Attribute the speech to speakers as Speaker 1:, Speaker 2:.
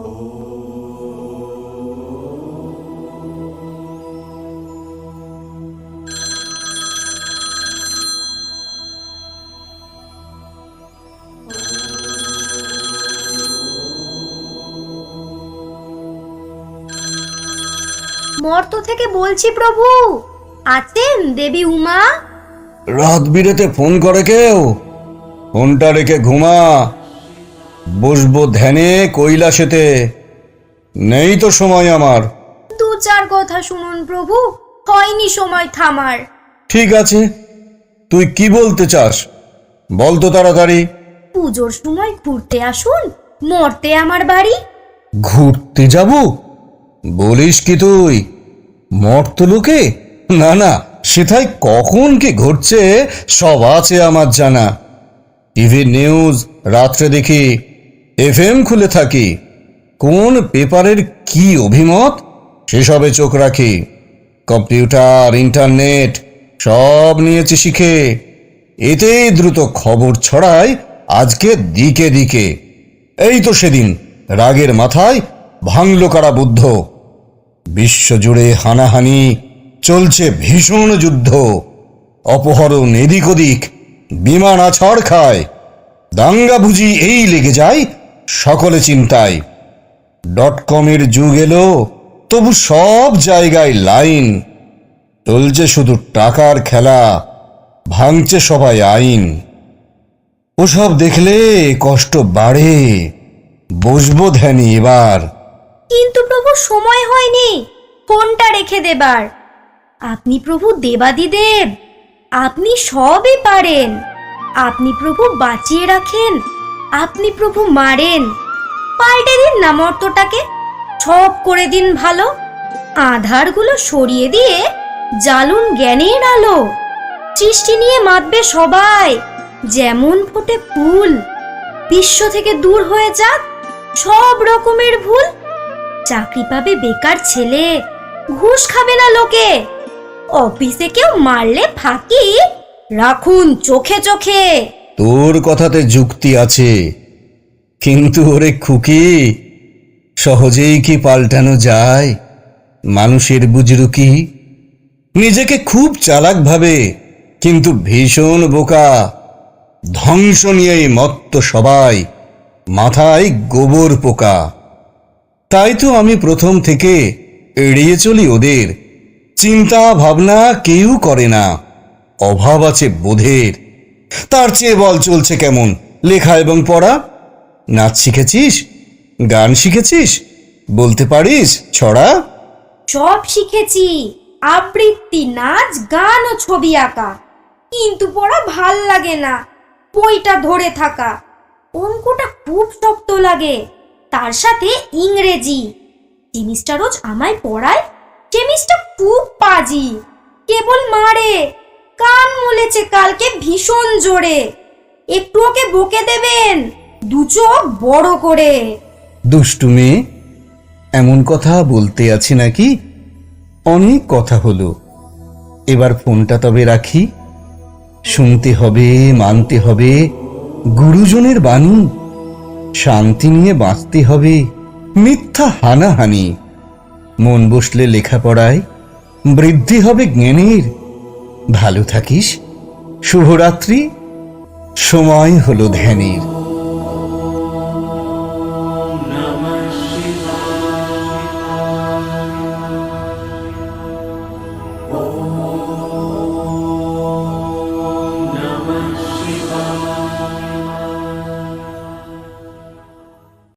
Speaker 1: মর্ত থেকে বলছি প্রভু। আছেন দেবী উমা।
Speaker 2: রাত বিরেতে ফোন করে কেউ? ফোনটা রেখে ঘুমা। বসবো ধ্যানে কৈলাসেতে। নেই তো সময় আমার।
Speaker 1: দু চার কথা শুনুন প্রভু হয়নি সময় থামার।
Speaker 2: ঠিক আছে তুই কি বলতে চাস? বল তো তাড়াতাড়ি।
Speaker 1: পুজোর সময় ঘুরতে আসুন মরতে আমার বাড়ি।
Speaker 2: ঘুরতে যাব? বলিস কি তুই? মর্ত লোকে? না না সেথায় কখন কি ঘটছে সব আছে আমার জানা। টিভি নিউজ রাত্রে দেখি। এফএম খুলে থাকি। কোন পেপারের কি অভিমত? সেসবে চোখ রাখি। কম্পিউটার, ইন্টারনেট, সব নিয়েছি শিখে। এতেই দ্রুত খবর ছড়ায় আজকে দিকে দিকে। এই তো সেদিন রাগের মাথায় ভাঙল কারা বুদ্ধ। বিশ্বজুড়ে হানাহানি, চলছে ভীষণ যুদ্ধ। অপহরণ এদিক ওদিক, বিমান আছড় খায়। দাঙ্গা বুঝি এই লেগে যায় সকলে চিন্তায়। ডট কমের যুগ এলো, তবু সব জায়গায় লাইন। চলছে শুধু টাকার খেলা, ভাঙছে সবাই আইন। ওসব দেখলে কষ্ট বাড়ে, বসবো ধ্যানি এবার।
Speaker 1: কিন্তু প্রভু সময় হয়নি, ফোনটা রেখে দেবার। আপনি প্রভু দেবাদিদেব, আপনি সবই পারেন। আপনি প্রভু বাঁচিয়ে রাখেন আপনি প্রভু মারেন। পাল্টে দিন না মর্তটাকে। ছপ করে দিন ভালো। আধারগুলো সরিয়ে দিয়ে জ্বালুন জ্ঞানের আলো। সৃষ্টি নিয়ে মাতবে সবাই। যেমন ফোটে ফুল। বিশ্ব থেকে দূর হয়ে যাক সব রকমের ভুল। চাকরি পাবে বেকার ছেলে। ঘুষ খাবে না লোকে। অফিসে কেউ মারলে ফাঁকি। রাখুন চোখে চোখে।
Speaker 2: তোর কথাতে যুক্তি আছে। কিন্তু ওরে খুকি, সহজেই কি পাল্টানো যায়? মানুষের বুজরুকি নিজেকে খুব চালাক ভাবে, কিন্তু ভীষণ বোকা। ধ্বংস নিয়েই মত্ত সবাই, মাথায় গোবর পোকা। তাই তো আমি প্রথম থেকে এড়িয়ে চলি ওদের। চিন্তা ভাবনা কেউ করে না, অভাব আছে বোধের। তার চেয়ে বল চলছে কেমন? লেখা এবং পড়া? নাচ শিখেছিস? গান শিখেছিস? বলতে পারিস? ছড়া?
Speaker 1: সব শিখেছি। আবৃত্তি, নাচ, গান ও ছবি আঁকা। কিন্তু পড়া ভালো লাগে না। বইটা ধরে থাকা। অঙ্কটা খুব শক্ত লাগে। তার সাথে ইংরেজি। জিনিসটা রোজ আমায় পড়ায়। জিনিসটা খুব পাজি। কেবল মারে। কান মুলেছে কালকে ভীষণ জোরে। একটু ওকে বকে দেবেন, দু চোখ বড় করে।
Speaker 2: দুষ্টু মেয়ে, এমন কথা বলতে আছি নাকি? অনেক কথা হলো। এবার ফোনটা তবে রাখি। শুনতে হবে, মানতে হবে, গুরুজনের বাণী। শান্তি নিয়ে বাঁচতে হবে, মিথ্যা হানাহানি। মন বসলে লেখাপড়ায়, বৃদ্ধি হবে জ্ঞানের। ভালো থাকিস। শুভরাত্রি। সময় হলো ধ্যানের।